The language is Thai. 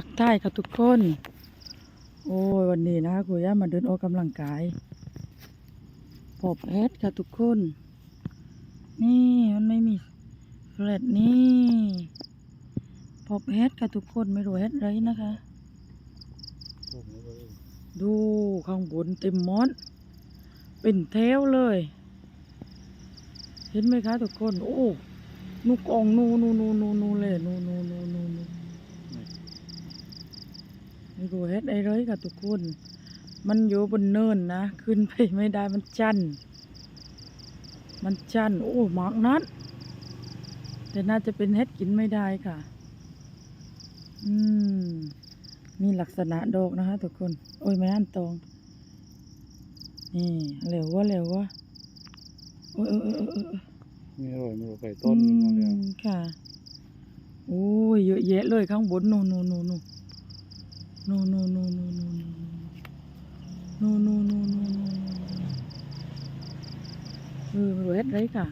ทักทายค่ะทุกคน โอ้ยวันนี้นะคะครูย่ามาเดินออกกำลังกายปอบเฮ็ดค่ะทุกคน นี่มันไม่มีเฟลตนี่ปอบเฮ็ดค่ะทุกคนไม่รู้เฮ็ดไรนะคะ ดูข้างบนเต็มมอนเป็นแถวเลย เห็นไหมคะทุกคน โอ้นูกองนูนูนูนูนูเลยนูนูนูนูนูไม่รู้เฮ็ดไอ้เลยค่ะทุกคน มันอยู่บนเนินนะ ขึ้นไปไม่ได้มันจัน มันจัน โอ้หมากนั้นแต่น่าจะเป็นเฮ็ดกินไม่ได้ค่ะ อืม มีลักษณะดอกนะคะทุกคน โอ้ย ไม่อันตอง นี่เหลวว่าเหลวว่าโอ้ยเออเออเออเออมีอร่อยมีอร่อยไก่ต้นขึ้นมาแล้วอืมค่ะ โอ้ย เยอะแยะเลยข้างบนโนโนโนโนโน โนโนโนโนโนโนโนโนโนโนเออรวยเฮ็ดไรค่ะ